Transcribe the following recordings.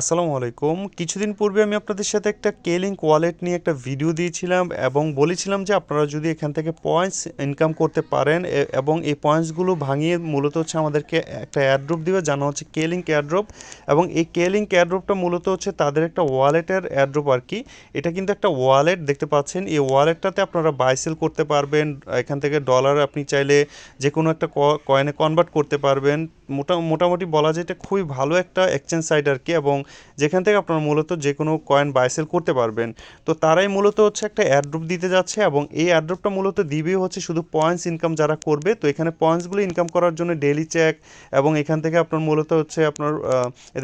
আসসালামু আলাইকুম। কিছুদিন পূর্বে আমি আপনাদের সাথে একটা কেলিং ওয়ালেট নিয়ে একটা ভিডিও দিয়েছিলাম এবং বলেছিলাম যে আপনারা যদি এখান থেকে পয়েন্টস ইনকাম করতে পারেন এবং এই পয়েন্টসগুলো ভাঙিয়ে মূলত হচ্ছে আমাদেরকে একটা এয়ারড্রপ দিবে, জানা হচ্ছে কেলিং এয়ারড্রপ এবং এই কেলিং এয়ারড্রপটা মূলত হচ্ছে তাদের একটা ওয়ালেটের এয়ারড্রপ আর কি। এটা কিন্তু একটা ওয়ালেট দেখতে পাচ্ছেন। এই ওয়ালেটটাতে আপনারা বাইসেল করতে পারবেন, এখান থেকে ডলার আপনি চাইলে যে কোনো একটা কয়েনে কনভার্ট করতে পারবেন। মোটা, মোটামুটি বলা যায় এটা খুবই ভালো একটা এক্সচেঞ্জ সাইট আর কি এবং যেখান থেকে আপনারা মূলত যে কোনো কয়েন বাইসেল করতে পারবেন। তো তারাই মূলত হচ্ছে একটা এয়ারড্রপ দিতে যাচ্ছে এবং এই এয়ারড্রপটা মূলত দিবেই হচ্ছে শুধু পয়েন্টস ইনকাম যারা করবে। তো এখানে পয়েন্টসগুলো ইনকাম করার জন্য ডেলি চেক এবং এখান থেকে আপনার মূলত হচ্ছে আপনার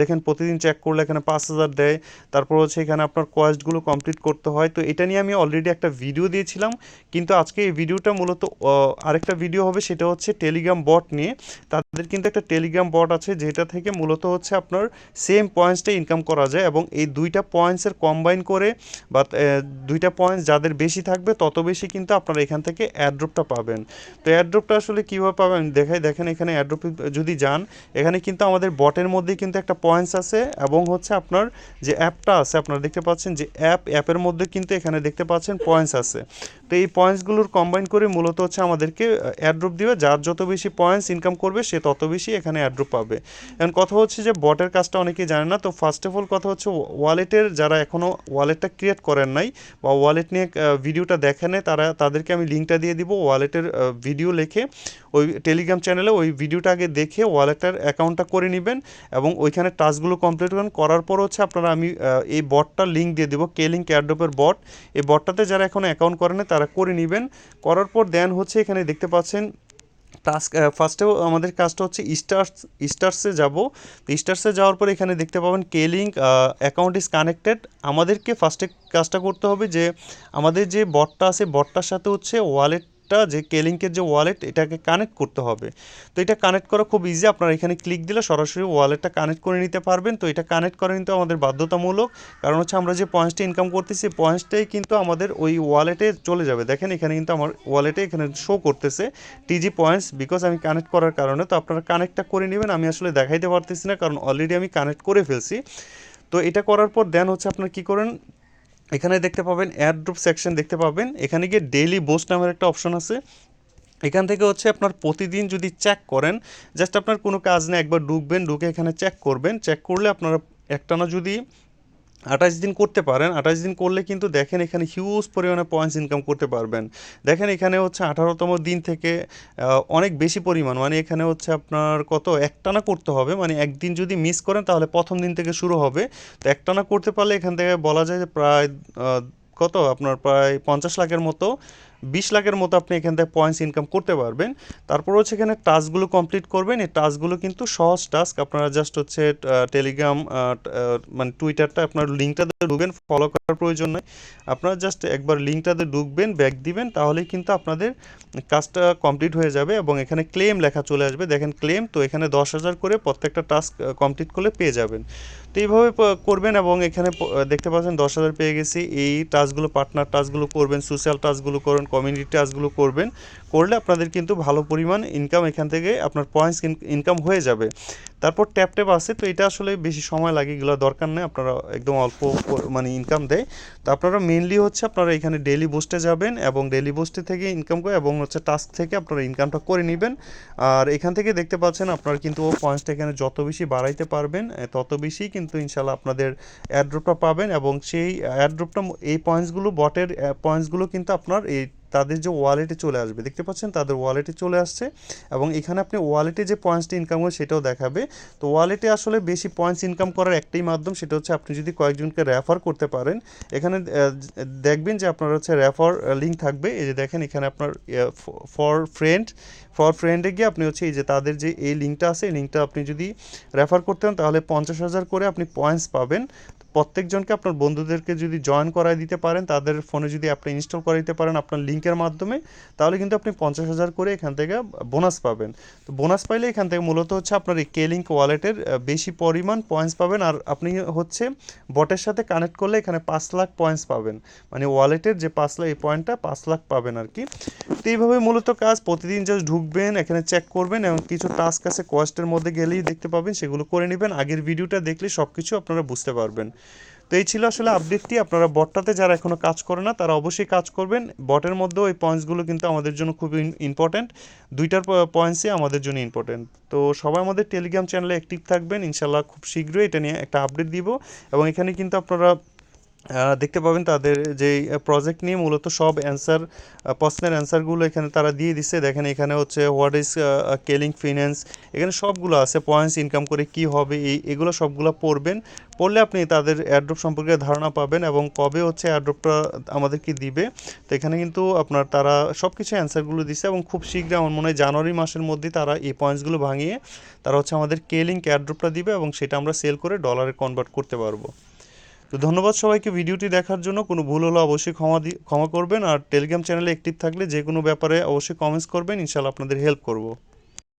দেখেন প্রতিদিন চেক করলে এখানে পাঁচ হাজার দেয়। তারপর হচ্ছে এখানে আপনার কোয়েস্টগুলো কমপ্লিট করতে হয়। তো এটা নিয়ে আমি অলরেডি একটা ভিডিও দিয়েছিলাম। কিন্তু আজকে এই ভিডিওটা মূলত আরেকটা ভিডিও হবে সেটা হচ্ছে টেলিগ্রাম বট নিয়ে। তাদের কিন্তু একটা টেলিগ্রাম বট আছে যেটা থেকে মূলত হচ্ছে আপনার সেম পয়েন্টসটা ইনকাম করা যায় এবং এই দুইটা পয়েন্টসের কম্বাইন করে বা দুইটা পয়েন্টস যাদের বেশি থাকবে, তত বেশি কিন্তু আপনারা এখান থেকে অ্যাড্রপটা পাবেন। তো অ্যাড্রপটা আসলে কীভাবে পাবেন? দেখাই, দেখেন এখানে অ্যাড্রপ যদি যান, এখানে কিন্তু আমাদের বটের মধ্যে কিন্তু একটা পয়েন্টস আছে এবং হচ্ছে আপনার যে অ্যাপটা আছে, আপনারা দেখতে পাচ্ছেন যে অ্যাপ অ্যাপের মধ্যে কিন্তু এখানে দেখতে পাচ্ছেন পয়েন্টস আছে। তো এই পয়েন্টসগুলোর কম্বাইন করে মূলত হচ্ছে আমাদেরকে অ্যাড্রপ দিবে। যার যত বেশি পয়েন্টস ইনকাম করবে সে তত বেশি এখানে অ্যাড্রপ পাবে। এখন কথা হচ্ছে যে বটের কাজটা অনেকেই জানে না। তো ফার্স্ট অফ অল কথা হচ্ছে ওয়ালেটের যারা এখনও ওয়ালেটটা ক্রিয়েট করেন নাই বা ওয়ালেট নিয়ে ভিডিওটা দেখেন তারা তাদেরকে আমি লিঙ্কটা দিয়ে দিব। ওয়ালেটের ভিডিও লিখে ওই টেলিগ্রাম চ্যানেলে ওই ভিডিওটা আগে দেখে ওয়ালেটের অ্যাকাউন্টটা করে নেবেন এবং ওইখানে টাস্কগুলো কমপ্লিট করেন। করার পর হচ্ছে আপনারা আমি এই বটটার লিঙ্ক দিয়ে দেবো। কে লিঙ্ক এয়ারড্রপের বট এই বটটাতে যারা এখন অ্যাকাউন্ট করেন নাই, তারা করে নেবেন। করার পর দেন হচ্ছে এখানে দেখতে পাচ্ছেন টাস্ক ফার্স্টেও আমাদের কাজটা হচ্ছে স্টার্স স্টার্সে যাব। তো স্টার্সে যাওয়ার পর এখানে দেখতে পাবেন কে লিঙ্ক অ্যাকাউন্ট ইজ কানেক্টেড আমাদেরকে ফার্স্টে কাজটা করতে হবে যে, আমাদের যে বটটা আছে বটটার সাথে হচ্ছে ওয়ালেটটা যে কেলিংকের যে ওয়ালেট এটাকে কানেক্ট করতে হবে। তো এটা কানেক্ট করা খুব ইজি আপনারা এখানে ক্লিক দিলে সরাসরি ওয়ালেটটা কানেক্ট করে নিতে পারবেন। তো এটা কানেক্ট করা কিন্তু আমাদের বাধ্যতামূলক। কারণ হচ্ছে আমরা যে পয়েন্টসটা ইনকাম করতেছি পয়েন্টসটাই কিন্তু আমাদের ওই ওয়ালেটে চলে যাবে। দেখেন, এখানে কিন্তু আমার ওয়ালেটে এখানে শো করতেছে টিজি পয়েন্টস বিকজ আমি কানেক্ট করার কারণে। তো আপনারা কানেক্টটা করে নেবেন, আমি আসলে দেখাইতে পারতেছি না, কারণ অলরেডি আমি কানেক্ট করে ফেলছি। তো এটা করার পর দেন হচ্ছে আপনারা কী করেন এখানে দেখতে পাবেন অ্যাড্রপ সেকশন দেখতে পাবেন। এখানে গিয়ে ডেইলি বোস্ট নামের একটা অপশন আছে। এখান থেকে হচ্ছে আপনার প্রতিদিন যদি চেক করেন জাস্ট আপনার কোনো কাজ নেই, একবার ঢুকবেন, ঢুকে এখানে চেক করবেন। চেক করলে আপনারা একটানা যদি আঠাশ দিন করতে পারেন। আঠাশ দিন করলে কিন্তু দেখেন এখানে হিউজ পরিমাণে পয়েন্টস ইনকাম করতে পারবেন। দেখেন এখানে হচ্ছে আঠারোতম দিন থেকে অনেক বেশি পরিমাণ। মানে এখানে হচ্ছে আপনার কত? একটানা করতে হবে। মানে একদিন যদি মিস করেন তাহলে প্রথম দিন থেকে শুরু হবে। তো একটানা করতে পারলে এখান থেকে বলা যায় যে প্রায় কত? আপনার প্রায় পঞ্চাশ লাখের মতো বিশ লাখের মতো আপনি এখান থেকে পয়েন্টস ইনকাম করতে পারবেন। তারপর হচ্ছে এখানে টাস্কগুলো কমপ্লিট করবেন। এই টাস্কগুলো কিন্তু সহজ টাস্ক আপনারা জাস্ট হচ্ছে টেলিগ্রাম মানে টুইটারটা আপনার লিঙ্কটাতে ঢুকবেন ফলো করার প্রয়োজন নয় আপনারা জাস্ট একবার লিঙ্কটাতে ঢুকবেন ব্যাক দিবেন, তাহলেই কিন্তু আপনাদের কাজটা কমপ্লিট হয়ে যাবে এবং এখানে ক্লেম লেখা চলে আসবে। দেখেন ক্লেম তো এখানে দশ হাজার করে প্রত্যেকটা টাস্ক কমপ্লিট করলে পেয়ে যাবেন। তো এইভাবে করবেন এবং এখানে দেখতে পাচ্ছেন দশ হাজার পেয়ে গেছি। এই টাস্কগুলো পার্টনার টাস্কগুলো করবেন সোশ্যাল টাস্কগুলো করবেন কমিউনিটি টাস্কগুলো করবেন, করলে আপনাদের কিন্তু ভালো পরিমাণ ইনকাম এখান থেকে আপনার পয়েন্টস ইনকাম হয়ে যাবে। তারপর ট্যাপ ট্যাপ আছে, তো এটা আসলে বেশি সময় লাগে, এগুলো দরকার নেই, আপনারা একদম অল্প মানে ইনকাম দেয়। তো আপনারা মেনলি হচ্ছে আপনারা এখানে ডেলি বুস্টে যাবেন এবং ডেলি বুস্টে থেকে ইনকাম করে এবং হচ্ছে টাস্ক থেকে আপনারা ইনকামটা করে নেবেন। আর এখান থেকে দেখতে পাচ্ছেন আপনারা কিন্তু ও পয়েন্টসটা এখানে যত বেশি বাড়াইতে পারবেন তত বেশি কিন্তু ইনশাল্লাহ আপনাদের অ্যাড্রপটা পাবেন এবং সেই অ্যাড্রপটা এই পয়েন্টসগুলো বটের পয়েন্টসগুলো কিন্তু আপনার এই তাদের যে ওয়ালেটে চলে আসবে, দেখতে পাচ্ছেন? তাদের ওয়ালেটে চলে আসছে এবং এখানে আপনি ওয়ালেটে যে পয়েন্টসটি ইনকাম হয় সেটাও দেখাবে। তো ওয়ালেটে আসলে বেশি পয়েন্টস ইনকাম করার একটাই মাধ্যম সেটা হচ্ছে আপনি যদি কয়েকজনকে রেফার করতে পারেন, এখানে দেখবেন যে আপনার হচ্ছে রেফার লিঙ্ক থাকবে। এই যে দেখেন, এখানে আপনার ফর ফ্রেন্ড ফর ফ্রেন্ডে গিয়ে আপনি হচ্ছে এই যে তাদের যে এই লিঙ্কটা আছে, এই লিঙ্কটা আপনি যদি রেফার করতে হন তাহলে পঞ্চাশ হাজার করে আপনি পয়েন্টস পাবেন। প্রত্যেকজনকে আপনার বন্ধুদেরকে যদি জয়েন করায় দিতে পারেন, তাদের ফোনে যদি অ্যাপটা ইনস্টল করে দিতে পারেন আপনার লিঙ্কের মাধ্যমে, তাহলে কিন্তু আপনি পঞ্চাশ হাজার করে এখান থেকে বোনাস পাবেন। তো বোনাস পাইলে এখান থেকে মূলত হচ্ছে আপনার এই কে লিঙ্ক ওয়ালেটের বেশি পরিমাণ পয়েন্টস পাবেন। আর আপনি হচ্ছে বটের সাথে কানেক্ট করলে এখানে পাঁচ লাখ পয়েন্টস পাবেন। মানে ওয়ালেটের যে পাঁচ লাখ, এই পয়েন্টটা পাঁচ লাখ পাবেন আর কি। তো এইভাবে মূলত কাজ, প্রতিদিন জাস্ট ঢুকবেন, এখানে চেক করবেন এবং কিছু টাস্ক আছে কোয়েস্টের মধ্যে গেলেই দেখতে পাবেন, সেগুলো করে নেবেন। আগের ভিডিওটা দেখলে সব কিছু আপনারা বুঝতে পারবেন। তো এই ছিল আসলে আপডেটটি আপনারা বটটাতে যারা এখনও কাজ করে না, তারা অবশ্যই কাজ করবেন। বটের মধ্যেও এই পয়েন্টসগুলো কিন্তু আমাদের জন্য খুব ইম্পর্ট্যান্ট দুইটার পয়েন্টসই আমাদের জন্য ইম্পর্ট্যান্ট তো সবাই আমাদের টেলিগ্রাম চ্যানেলে অ্যাক্টিভ থাকবেন। ইনশাল্লাহ খুব শীঘ্রই এটা নিয়ে একটা আপডেট দিব। এবং এখানে কিন্তু আপনারা দেখতে পাবেন তাদের যে প্রজেক্ট নিয়ে মূলত সব অ্যান্সার প্রশ্নের অ্যান্সারগুলো এখানে তারা দিয়ে দিচ্ছে দেখেন এখানে হচ্ছে হোয়াট ইজ কেলিং ফিন্যান্স এখানে সবগুলো আছে পয়েন্টস ইনকাম করে কি হবে, এই, এগুলো সবগুলো পড়বেন। পড়লে আপনি তাদের অ্যাড্রপ সম্পর্কে ধারণা পাবেন এবং কবে হচ্ছে অ্যাড্রপটা আমাদেরকে দিবে। তো এখানে কিন্তু আপনার তারা সব কিছু অ্যান্সারগুলো দিচ্ছে এবং খুব শীঘ্রই আমার মনে হয় জানুয়ারি মাসের মধ্যে তারা এই পয়েন্টসগুলো ভাঙিয়ে তারা হচ্ছে আমাদের কেলিং অ্যাড্রপটা দিবে এবং সেটা আমরা সেল করে ডলারে কনভার্ট করতে পারব। তো ধন্যবাদ সবাইকে ভিডিওটি দেখার জন্য। কোনো ভুল হলে অবশ্যই ক্ষমা ক্ষমা করবেন আর টেলিগ্রাম চ্যানেলে অ্যাক্টিভ থাকলে যে কোনো ব্যাপারে অবশ্যই কমেন্টস করবেন। ইনশাল্লাহ আপনাদের হেল্প করব।